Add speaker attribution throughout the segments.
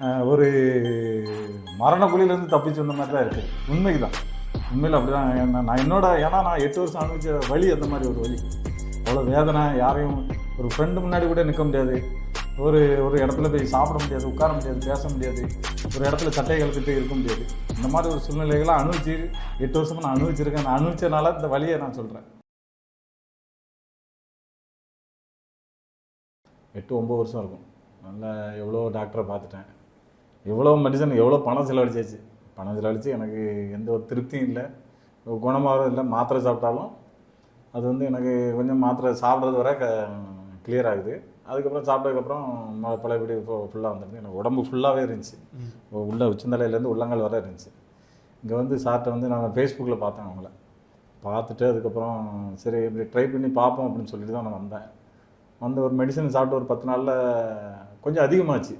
Speaker 1: ஒரு ஒரு மரணக்குழியிலேருந்து தப்பிச்சு வந்த மாதிரி தான் இருக்குது உண்மைக்கு தான் உண்மையில் அப்படி தான் நான் என்னோட ஏன்னா நான் எட்டு வருஷம் அனுபவிச்ச வழி அந்த மாதிரி ஒரு வழி அவ்வளோ வேதனை யாரையும் ஒரு ஃப்ரெண்டு முன்னாடி கூட நிற்க முடியாது. ஒரு ஒரு இடத்துல போய் சாப்பிட முடியாது உட்கார முடியாது பேச முடியாது. ஒரு இடத்துல சட்டையை கலத்துட்டு இருக்க முடியாது. இந்த மாதிரி ஒரு சூழ்நிலைகளை அனுபவிச்சு எட்டு வருஷமாக நான் அனுபவிச்சிருக்கேன். நான் அனுபவிச்சனால இந்த வழியை நான் சொல்கிறேன் எட்டு ஒம்பது வருஷம் இருக்கும். நல்லா எவ்வளோ டாக்டரை பார்த்துட்டேன். எவ்வளோ மெடிசன் எவ்வளோ பணம் செலவழிச்சாச்சு? பணம் செலவழித்து எனக்கு எந்த ஒரு திருப்தியும் இல்லை. குணமாகவும் இல்லை. மாத்திரை சாப்பிட்டாலும் அது வந்து எனக்கு கொஞ்சம் மாத்திரை சாப்பிட்றது வரை க கிளியர் ஆகுது. அதுக்கப்புறம் சாப்பிட்டதுக்கப்புறம் பழையபடி ஃபுல்லாக வந்துடுது. எனக்கு உடம்பு ஃபுல்லாகவே இருந்துச்சு. உள்ள உச்சந்தலையிலேருந்து உள்ளங்கால் வர இருந்துச்சு. இங்கே வந்து சார்ட்டை வந்து நான் ஃபேஸ்புக்கில் பார்த்தேன் அவங்கள. பார்த்துட்டு அதுக்கப்புறம் சரி இப்படி ட்ரை பண்ணி பார்ப்போம் அப்படின்னு சொல்லிட்டு தான் நான் வந்தேன். வந்து ஒரு மெடிசன் சாப்பிட்டு ஒரு பத்து நாளில் கொஞ்சம் அதிகமாச்சு.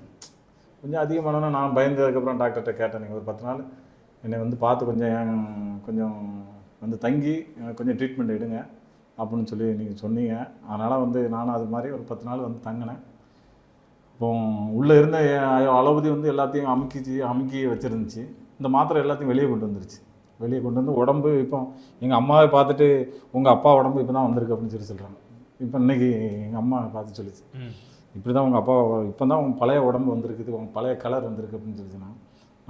Speaker 1: கொஞ்சம் அதிகமானோன்னா நான் பயந்ததுக்கப்புறம் டாக்டர்கிட்ட கேட்டேன். நீங்கள் ஒரு பத்து நாள் என்னை வந்து பார்த்து கொஞ்சம் ஏன் கொஞ்சம் வந்து தங்கி கொஞ்சம் ட்ரீட்மெண்ட் எடுங்க அப்படின்னு சொல்லி நீங்கள் சொன்னீங்க. அதனால் வந்து நானும் அது மாதிரி ஒரு பத்து நாள் வந்து தங்கினேன். இப்போ உள்ளே இருந்த எ- வந்து எல்லாத்தையும் அமுக்கிச்சு அமுக்கி வச்சுருந்துச்சு. இந்த மாத்திரை எல்லாத்தையும் வெளியே கொண்டு வந்துருச்சு. வெளியே கொண்டு வந்து உடம்பு இப்போ எங்கள் அம்மாவை பார்த்துட்டு உங்கள் அப்பா உடம்பு இப்போ தான் வந்திருக்கு அப்படின்னு சொல்லி சொல்கிறாங்க இப்போ இன்றைக்கி எங்கள் அம்மா பார்த்து சொல்லிச்சு. இப்படி தான் உங்கள் அப்பா இப்போ தான் உங்கள் பழைய உடம்பு வந்திருக்குது உங்கள் பழைய கலர் வந்திருக்கு அப்படின்னு சொல்லிச்சுன்னா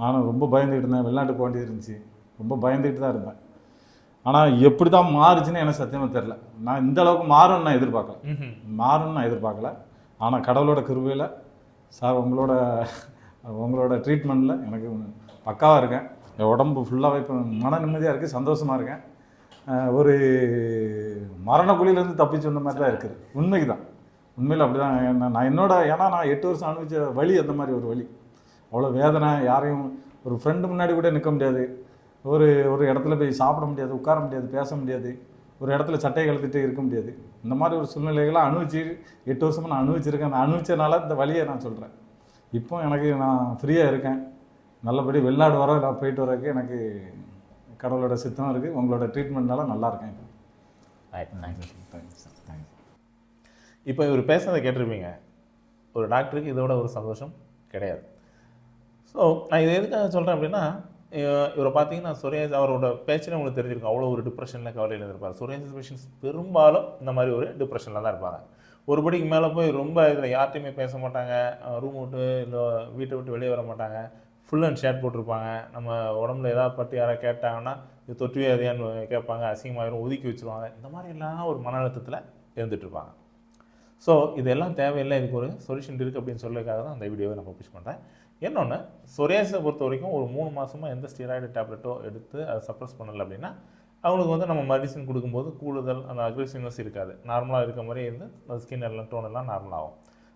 Speaker 1: நானும் ரொம்ப பயந்துக்கிட்டு இருந்தேன் வெளிநாட்டு போக வேண்டியது இருந்துச்சு. ரொம்ப பயந்துக்கிட்டு தான் இருந்தேன். ஆனால் எப்படி தான் மாறுச்சுன்னு எனக்கு சத்தியமாக தெரில நான் இந்த அளவுக்கு மாறும்னு நான் எதிர்பார்க்கல. மாறும்னு நான் எதிர்பார்க்கல. ஆனால் கடவுளோட கிருபையில் சார் உங்களோட உங்களோட ட்ரீட்மெண்ட்டில் எனக்கு பக்காவாக இருக்கேன். என் உடம்பு ஃபுல்லாகவே இப்போ மன நிம்மதியாக இருக்குது சந்தோஷமாக இருக்கேன். ஒரு மரணக்குழியிலேருந்து தப்பிச்சு வந்த மாதிரி தான் இருக்குது. உண்மைக்கு தான் உண்மையில் அப்படி தான் நான் என்னோட ஏன்னா நான் எட்டு வருஷம் அனுபவிச்ச வழி அந்த மாதிரி ஒரு வழி அவ்வளோ வேதனை யாரையும் ஒரு ஃப்ரெண்டு முன்னாடி கூட நிற்க முடியாது. ஒரு ஒரு இடத்துல போய் சாப்பிட முடியாது உட்கார முடியாது பேச முடியாது. ஒரு இடத்துல சட்டையை கழுத்துட்டு இருக்க முடியாது. இந்த மாதிரி ஒரு சூழ்நிலைகளை அனுபவிச்சு எட்டு வருஷமா நான் அனுபவிச்சிருக்கேன். நான் அனுபவிச்சனால இந்த வழியை நான் சொல்கிறேன் இப்போ எனக்கு நான் ஃப்ரீயாக இருக்கேன். நல்லபடி வெளிநாடு வர நான் போயிட்டு வரக்கு எனக்கு கடவுளோட சித்தம் இருக்குது உங்களோட ட்ரீட்மெண்ட்னால நல்லா இருக்கேன் இப்போ.
Speaker 2: தேங்க்யூ இப்போ இவர் பேசுனதை கேட்டிருப்பீங்க. ஒரு டாக்டருக்கு இதோட ஒரு சந்தோஷம் கிடையாது. ஸோ நான் இதை எதுக்காக சொல்கிறேன் அப்படின்னா இவரை பார்த்தீங்கன்னா சுரேஷ் அவரோட பேச்சில் உங்களுக்கு தெரிஞ்சிருக்கும். அவ்வளோ ஒரு டிப்ரெஷனில் கவலையில் இருந்திருப்பார். சுரேஷ் பேஷன்ஸ் பெரும்பாலும் இந்த மாதிரி ஒரு டிப்ரெஷனில் தான் இருப்பாங்க. ஒரு படிக்கு மேலே போய் ரொம்ப இதில் யார்ட்டையுமே பேச மாட்டாங்க. ரூம் விட்டு இல்லை வீட்டை விட்டு வெளியே வர மாட்டாங்க. ஃபுல் அண்ட் ஷேட் போட்டிருப்பாங்க. நம்ம உடம்புல ஏதாவது பற்றி யாராவது கேட்டாங்கன்னா இது தொற்று வியாதியான்னு கேட்பாங்க. அசிங்கமாயிரும் ஒதுக்கி வச்சுருவாங்க. இந்த மாதிரி எல்லாம் ஒரு மன அழுத்தத்தில் இருந்துகிட்ருப்பாங்க ஸோ இதெல்லாம் தேவையில்லை இதுக்கு ஒரு சொல்யூஷன் இருக்குது அப்படின்னு சொல்லிக்காக தான் அந்த வீடியோவை நான் பப்ளிஷ் பண்ணுறேன் இன்னொன்று சொரியாசை பொறுத்த வரைக்கும் ஒரு மூணு மாதமாக எந்த ஸ்டீராய்டு டேப்லெட்டோ எடுத்து அதை சப்ரஸ் பண்ணலை அப்படின்னா அவங்களுக்கு வந்து நம்ம மெடிசன் கொடுக்கும்போது கூடுதல் அந்த அக்ரெசிவ்னஸ் இருக்காது. நார்மலாக இருக்க மாதிரி இருந்து அந்த ஸ்கின் எல்லாம் டோன் எல்லாம் நார்மலாகும்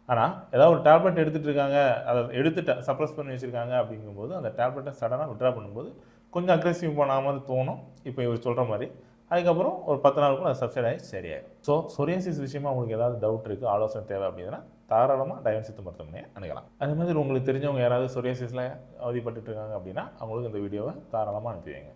Speaker 2: ஆனால் ஏதாவது ஒரு டேப்லெட் எடுத்துகிட்டு இருக்காங்க அதை எடுத்துட்டு சப்ரஸ் பண்ணி வச்சுருக்காங்க அப்படிங்கும்போது அந்த டேப்லெட்டை சடனாக விட்ரா பண்ணும்போது கொஞ்சம் அக்ரெசிவ் பண்ணாமல் தோணும். இப்போ இவர் சொல்கிற மாதிரி அதுக்கப்புறம் ஒரு பத்து நாளுக்குள்ள அது சப்சைட் ஆகி சரியாயிடும். ஸோ சொரியாசிஸ் விஷயமா உங்களுக்கு ஏதாவது டவுட் இருக்குது ஆலோசனை தேவை அப்படின்னா தாராளமாக டயன் சித்து மருத்துவமனையை அணுகலாம். அதே மாதிரி உங்களுக்கு தெரிஞ்சவங்க யாராவது சொரியாசிஸில் அவதிப்பட்டுட்டு இருக்காங்க அப்படின்னா அவங்களுக்கு இந்த வீடியோவை தாராளமாக அனுப்பி வைங்க.